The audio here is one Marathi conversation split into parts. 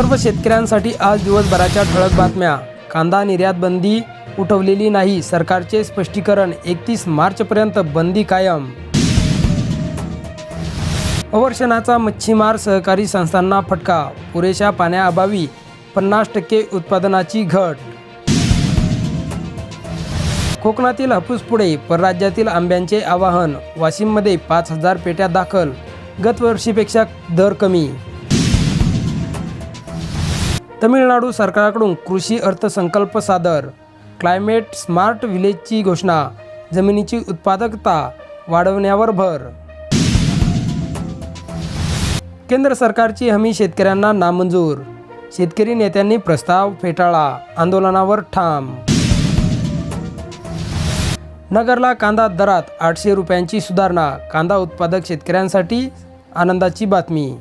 सर्व शेतकऱ्यांसाठी आज दिवसभराच्या ठळक बातम्या. कांदा निर्यात बंदी उठवलेली नाही सरकारचे स्पष्टीकरण एकतीस मार्चपर्यंत बंदी कायम. अवर्षणाचा मच्छीमार सहकारी संस्थांना फटका पुरेशा पाण्याअभावी पन्नास टक्के उत्पादनाची घट. कोकणातील हापूस पुढे परराज्यातील आंब्यांचे आवाहन वाशिममध्ये पाच हजार पेट्या दाखल गतवर्षीपेक्षा दर कमी. तमिळनाडू सरकारकडून कृषी अर्थसंकल्प सादर क्लायमेट स्मार्ट विलेजची घोषणा जमिनीची उत्पादकता वाढवण्यावर भर. केंद्र सरकारची हमी शेतकऱ्यांना नामंजूर शेतकरी नेत्यांनी प्रस्ताव फेटाळला आंदोलनावर ठाम. नगरला कांदा दरात आठशे रुपयांची सुधारणा कांदा उत्पादक शेतकऱ्यांसाठी आनंदाची बातमी.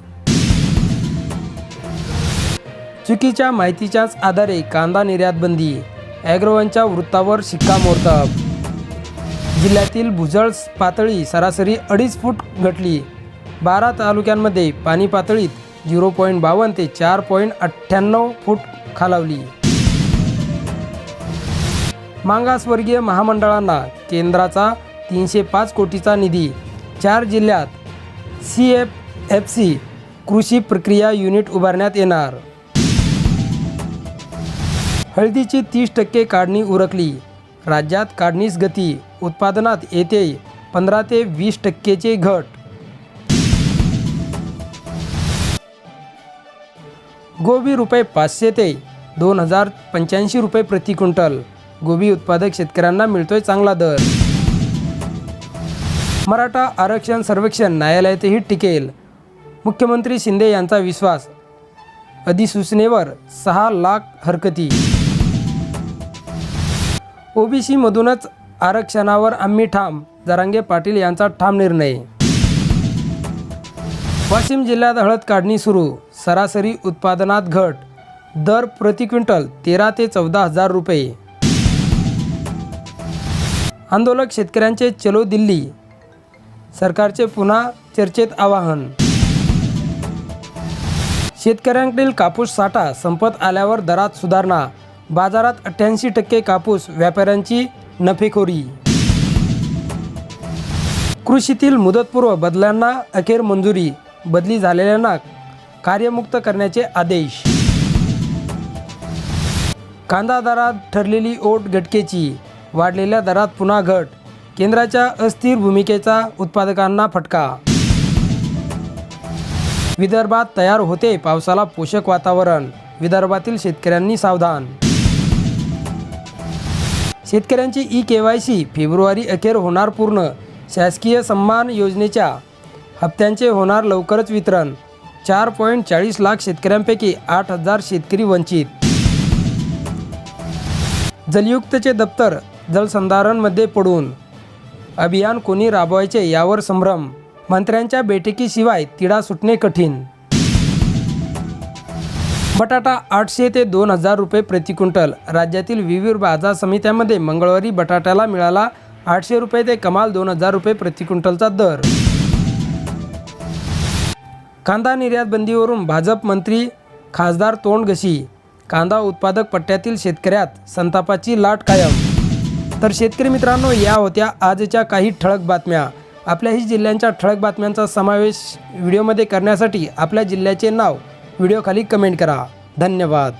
चुकीच्या माहितीच्याच आधारे कांदा निर्यात बंदी ॲग्रोवनच्या वृत्तावर शिक्कामोर्तब जिल्ह्यातील भुजळ पातळी सरासरी अडीच फूट घटली. बारा तालुक्यांमध्ये पाणी पातळीत झिरो पॉईंट बावन्न ते चार पॉईंट अठ्ठ्याण्णव फूट खालावली. मागासवर्गीय महामंडळांना केंद्राचा तीनशे पाच कोटीचा निधी. चार जिल्ह्यात सी एफ एफ सी कृषी प्रक्रिया युनिट उभारण्यात येणार. हळदीची तीस टक्के काढणी उरकली. राज्यात काढणीस गती उत्पादनात येते पंधरा ते वीस टक्केचे घट. गोबी रुपये पाचशे ते दोन हजार पंच्याऐंशी रुपये प्रति क्विंटल. गोबी उत्पादक शेतकऱ्यांना मिळतोय चांगला दर. मराठा आरक्षण सर्वेक्षण न्यायालयातही टिकेल. मुख्यमंत्री शिंदे यांचा विश्वास. अधिसूचनेवर सहा लाख हरकती. ओबीसीमधूनच आरक्षणावर आम्ही ठाम जरांगे पाटील यांचा ठाम निर्णय. वाशिम जिल्ह्यात हळद काढणी सुरू सरासरी उत्पादनात घट दर प्रति क्विंटल तेरा ते चौदा हजार रुपये. आंदोलक शेतकऱ्यांचे चलो दिल्ली सरकारचे पुन्हा चर्चेत आवाहन. शेतकऱ्यांकडील कापूस साठा संपत आल्यावर दरात सुधारणा बाजारात अठ्ठ्याऐंशी टक्के कापूस व्यापाऱ्यांची नफेखोरी. कृषीतील मुदतपूर्व बदलांना अखेर मंजुरी बदली झालेल्यांना कार्यमुक्त करण्याचे आदेश. कांदा दरात ठरलेली ओट घटकेची वाढलेल्या दरात पुन्हा घट केंद्राच्या अस्थिर भूमिकेचा उत्पादकांना फटका. विदर्भात तयार होते पावसाला पोषक वातावरण विदर्भातील शेतकऱ्यांनी सावधान. शेतकऱ्यांची ई के वाय सी फेब्रुवारी अखेर होणार पूर्ण. शासकीय सन्मान योजनेच्या हप्त्यांचे होणार लवकरच वितरण. चार पॉईंट चाळीस लाख शेतकऱ्यांपैकी आठ हजार शेतकरी वंचित. जलयुक्तचे दप्तर जलसंधारणमध्ये पडून. अभियान कोणी राबवायचे यावर संभ्रम. मंत्र्यांच्या बैठकीशिवाय तिढा सुटणे कठीण. बटाटा आठशे ते दोन हजार रुपये प्रति क्विंटल. राज्यातील विविध बाजार समित्यामध्ये मंगळवारी बटाट्याला मिळाला आठशे रुपये ते कमाल दोन हजार रुपये प्रति क्विंटलचा दर. कांदा निर्यात बंदीवरून भाजप मंत्री खासदार तोंडघशी कांदा उत्पादक पट्ट्यातील शेतकऱ्यात संतापाची लाट कायम. तर शेतकरी मित्रांनो या होत्या आजच्या काही ठळक बातम्या. आपल्याही जिल्ह्यांच्या ठळक बातम्यांचा समावेश व्हिडिओमध्ये करण्यासाठी आपल्या जिल्ह्याचे नाव व्हिडिओखाली कमेंट करा. धन्यवाद.